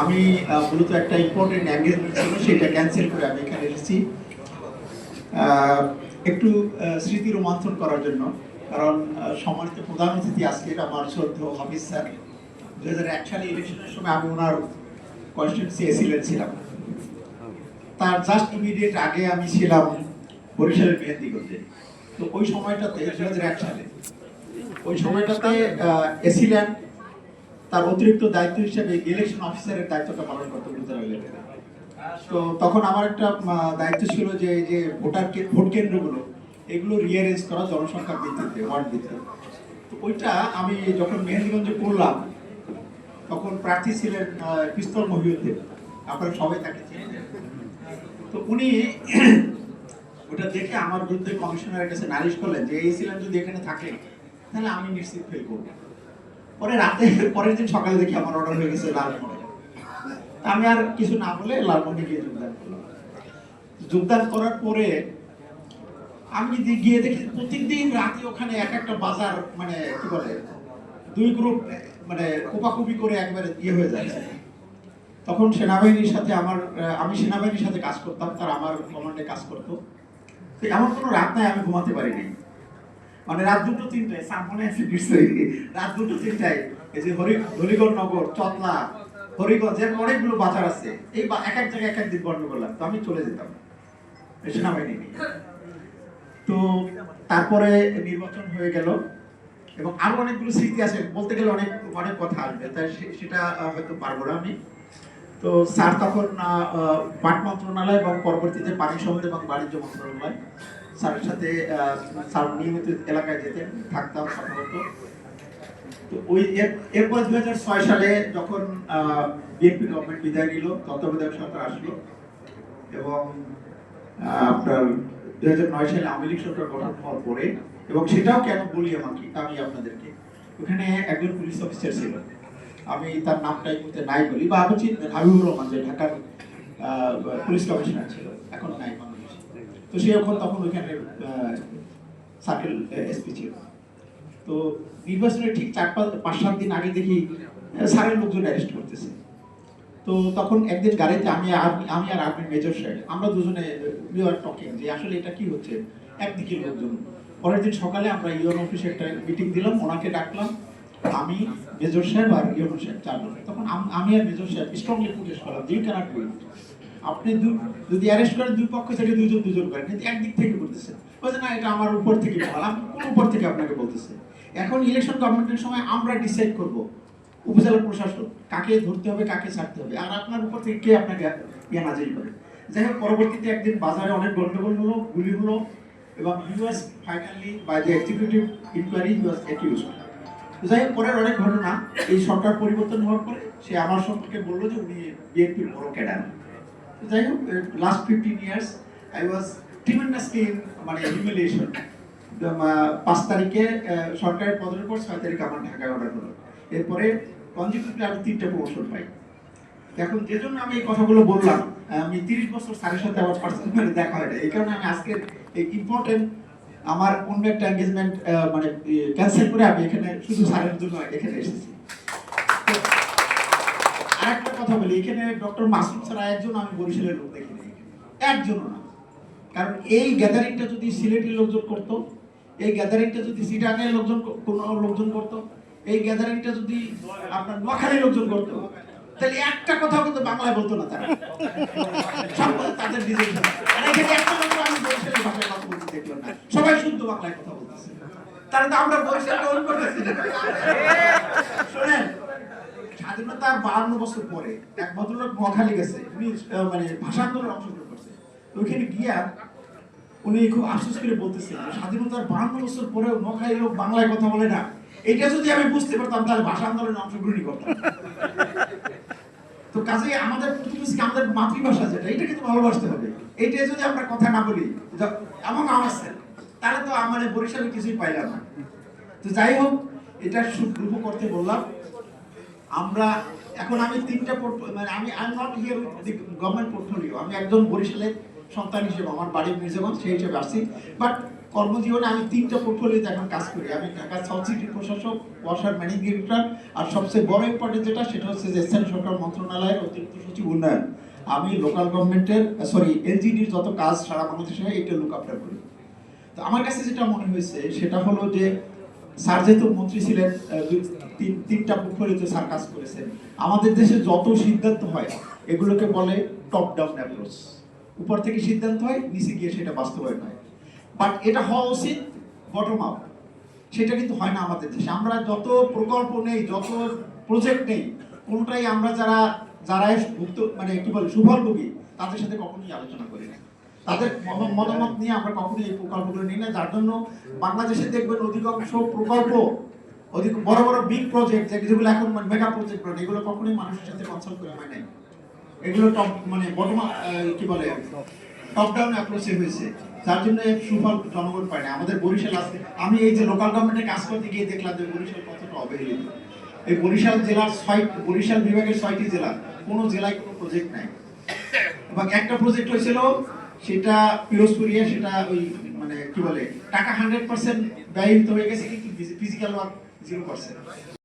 আমি মূলত একটা ইম্পর্টেন্ট এঙ্গেজমেন্ট ছিল, সেটা ক্যান্সেল করে আমি এখানে এসেছি। একটু স্মৃতি রোমাঞ্চন করার জন্য, কারণ সম্মানিত প্রধান অতিথি আজকের আমার শ্রদ্ধেয় হাফিজ স্যার। দু হাজার এক সালে ইলেকশনের সময় আমি ওনার কনস্টিটিউন্সি এসিলেন্ট ছিলাম। তার জাস্ট ইমিডিয়েট আগে আমি ছিলাম বরিশালের মেহেন্দিগঞ্জে তো ওই সময়টাতে দু হাজার এক সালে, ওই সময়টাতে এসিল্যান্ড তার অতিরিক্ত দায়িত্ব হিসেবে ইলেকশন অফিসারের দায়িত্বটা পালন করতে উপজেলা লেভেলে তো তখন আমার একটা দায়িত্ব ছিল যে এই যে ভোটার ভোট কেন্দ্রগুলো, এগুলো রিয়ারেঞ্জ করা, জনসংখ্যার ভিত্তিতে ওয়ার্ড ভিত্তিতে তো ওইটা আমি যখন মেহেন্দিগঞ্জে পড়লাম, তখন প্রার্থী ছিলেন পিস্তল মহিউদ্দিন। আপনারা সবাই তাকে তো উনি ওটা দেখে আমার বিরুদ্ধে কমিশনারের কাছে নালিশ করলেন যে, এই ছিলেন যদি এখানে থাকে, তাহলে আমি নিশ্চিত ফেল করব। পরে রাতে পরের দিন সকালে দেখি আমার অর্ডার হয়ে গেছে লালমোহনে আমি আর কিছু না বলে লালমোহনে গিয়ে যোগদান করলাম। যোগদান করার পরে আমি গিয়ে দেখি প্রতিদিন রাতে ওখানে এক একটা বাজার মানে কি বলে, দুই গ্রুপ মানে কোপাকুপি করে একবারে ইয়ে হয়ে যাচ্ছে। তখন সেনাবাহিনীর সাথে আমার, আমি সেনাবাহিনীর সাথে কাজ করতাম, তার আমার কমান্ডে কাজ করতো। এমন কোনো রাত নাই, আমি ঘুমাতে পারিনি। মানে রাত দুটো তিনটায়, সামনে আছে নিশ্চয়ই। রাত দুটো তিনটায়, এই যে হরি হরিগড় নগর চতলা হরিগঞ্জ এর অনেকগুলো বাজার আছে, এই বা- এক এক জায়গায় এক এক দিন করলাম তো আমি চলে যেতাম। নিয়ে তো তারপরে নির্বাচন হয়ে গেল, এবং আরও অনেকগুলো স্মৃতি আছে, বলতে গেলে অনেক অনেক কথা আসবে, তাই সেটা হয়তো পারব না আমি। তো স্যার তখন পাট মন্ত্রণালয় এবং পরবর্তীতে পানি সম্পদ এবং বাণিজ্য মন্ত্রণালয়। স্যারের সাথে স্যার নিয়মিত এলাকায় যেতেন, থাকতাম হতো তো ওই এরপর দুই হাজার ছয় সালে যখন বিএনপি গভর্নমেন্ট বিদায় নিল, তত্ত্বাবধায়ক সরকার আসলো এবং আপনার দুই হাজার নয় সালে আওয়ামী লীগ সরকার গঠন হওয়ার পরে, এবং সেটাও কেন বলি আমাকে আমি আপনাদেরকে। ওখানে একজন পুলিশ অফিসার ছিল। আমি তার নামটা এই নাই বলি, বা আপনি চিনবেন হাবিবুর রহমান যে ঢাকার পুলিশ কমিশনার ছিল, এখন নাই তো সে এখন তখন ওইখানে সার্কেল এসপি ছিল তো নির্বাচনের ঠিক চার পাঁচ পাঁচ সাত দিন আগে দেখি আহ, স্যারের লোকজন অ্যারেস্ট করতেছে। তো তখন একদিন গাড়িতে আমি আর- আমি আর আপনি মেজর সাহেব আমরা দুজনে উই আর টকিং যে আসলে এটা কি হচ্ছে একদিকে লোকজন। পরের দিন সকালে আমরা ইউএন অফিসে একটা মিটিং দিলাম ওনাকে ডাকলাম আমি মেজর সাহেব আর ইউএন সাহেব চারজন। তখন আমি আর মেজর সাহেব স্ট্রংলি প্রোটেস্ট করলাম যে ক্যানট ডু আপনি যদি অ্যারেস্ট করেন দুই পক্ষ থেকে দুজন দুজন করেন। কিন্তু একদিক থেকে করতেছেন বলছে না, এটা আমার উপর থেকে বলা, আমি কোন উপর থেকে আপনাকে বলতেছে? এখন ইলেকশন গভর্নমেন্টের সময় আমরা ডিসাইড করব, উপজেলা প্রশাসন কাকে ধরতে হবে, কাকে ছাড়তে হবে, আর আপনার উপর থেকে কে আপনাকে ইয়ে নাজিল করে? যাই হোক, পরবর্তীতে একদিন বাজারে অনেক গন্ডগোল হলো, গুলি হলো, এবং us finally by the executive inquiry us accused যাই হোক, পরের অনেক ঘটনা, এই সরকার পরিবর্তন হওয়ার পরে সে আমার সম্পর্কে বলল যে উনি বিএনপির বড় ক্যাডার। যাই হোক last fifteen years I was tremendously মানে হিউমিলিয়েশন পাঁচ তারিখে আহ, সরকারের পদের পর ছয় তারিখে আমার ঢাকায় অর্ডার হলো। এরপরে কনজিকিউটিভলি আমি তিনটা প্রমোশন পাই। এখন যে জন্য আমি এই কথাগুলো বললাম আমি তিরিশ বছর স্যারের সাথে আমার পার্সোনালি দেখা হয় এই কারণে আমি আজকের এই ইম্পর্টেন্ট আমার অন্য একটা এঙ্গেজমেন্ট মানে ক্যান্সেল করে আমি এখানে শুধু স্যারের জন্য এখানে এসেছি। আরেকটা কথা বলি, এখানে ডক্টর মাসুদ ছাড়া একজন আমি বরিশালের লোক দেখিনি একজনও না। কারণ এই গ্যাদারিংটা যদি সিলেটের লোকজন করতো, এই গ্যাদারিংটা যদি সিটাঙের লোকজন কোনো লোকজন করতো, এই গ্যাদারিংটা যদি আপনার নোয়াখালীর লোকজন করতো, তাহলে একটা কথা কিন্তু বাংলায় বলতো না তারা। তাদের নিজের না। সবাই শুদ্ধ বাংলায় কথা বলতেছে। তাহলে তো আমরা বরিশালকে অন্য করতেছি। শোনেন স্বাধীনতা বাহান্ন বছর পরে এক ভদ্রলোক নোয়াখালী গেছে। উনি মানে ভাষা আন্দোলনে অংশগ্রহণ করছে। ওইখানে গিয়া উনি খুব আফসোস করে বলতেছেন যে স্বাধীনতার বাহান্ন বছর পরেও নোয়াখালী লোক বাংলায় কথা বলে না। এটা যদি আমি বুঝতে পারতাম, তাহলে ভাষা আন্দোলনে অংশগ্রহণই করতাম। তো কাজে আমাদের প্রতিবেশীকে আমাদের মাতৃভাষা যেটা এটা কিন্তু ভালোবাসতে হবে। এইটা যদি আমরা কথা না বলি এবং আমার তাহলে তো আমার বরিশালে কিছুই পাইলাম না। তো যাই হোক, এটা শুভ করতে বললাম। আমরা এখন আমি তিনটা মানে আমি I am not here with the government portfolio আমি একজন বরিশালের সন্তান হিসেবে, আমার বাড়ি মির্জাগঞ্জ, সেই হিসেবে আসছি। বাট কর্মজীবনে আমি তিনটা পোর্টফোলিওতে এখন কাজ করি। আমি ঢাকা সাউথ সিটি প্রশাসক, ওয়াসার ম্যানেজিং ডিরেক্টর আর সবচেয়ে বড় ইম্পর্টেন্ট যেটা, সেটা হচ্ছে যে স্থানীয় সরকার মন্ত্রণালয়ের অতিরিক্ত সচিব উন্নয়ন। আমি লোকাল গভর্নমেন্টের সরি এলজিডির যত কাজ সারা বাংলাদেশে এটা লুক আফটার করি। তো আমার কাছে যেটা মনে হয়েছে, সেটা হলো যে, স্যার যেহেতু মন্ত্রী ছিলেন তিন তিনটা স্যার কাজ করেছেন। আমাদের দেশে যত সিদ্ধান্ত হয়, এগুলোকে বলে টপ ডাউন অ্যাপ্রোচ উপর থেকে সিদ্ধান্ত হয়, নিচে গিয়ে সেটা বাস্তবায়ন হয়। বাট এটা হওয়া উচিত বটম আপ সেটা কিন্তু হয় না আমাদের দেশে। আমরা যত প্রকল্প নেই, যত প্রজেক্ট নেই, কোনটাই আমরা যারা যারা ভুক্ত মানে কি বলে, সুফলভোগী, তাদের সাথে কখনোই আলোচনা করি না। তাদের মতামত নিয়ে আমরা কখনোই এই প্রকল্পগুলো নিই না। যার জন্য বাংলাদেশে দেখবেন অধিকাংশ প্রকল্প অধিক বড় বড় বিগ প্রজেক্ট যেগুলো এখন মেগা প্রজেক্ট বলে এগুলো কখনোই মানুষের সাথে কনসাল্ট করে হয় নাই। এগুলো টপ মানে বটম কি বলে টপ ডাউন অ্যাপ্রোচে হয়েছে। যার জন্য সুফল জনগণ পায় না। আমাদের বরিশাল আছে। আমি এই যে লোকাল গভর্নমেন্টে কাজ করতে গিয়ে দেখলাম যে বরিশাল কতটা অবহেলিত। এই বরিশাল জেলার ছয়, বরিশাল বিভাগের ছয়টি জেলা, কোনো জেলায় কোনো প্রজেক্ট নাই। এবং একটা প্রজেক্ট হয়েছিল, সেটা পিরোজপুরিয়া, সেটা ওই মানে কি বলে, টাকা হান্ড্রেড পার্সেন্ট ব্যয়িত হয়ে গেছে, কিন্তু ফিজিক্যাল ওয়ার্ক জিরো পার্সেন্ট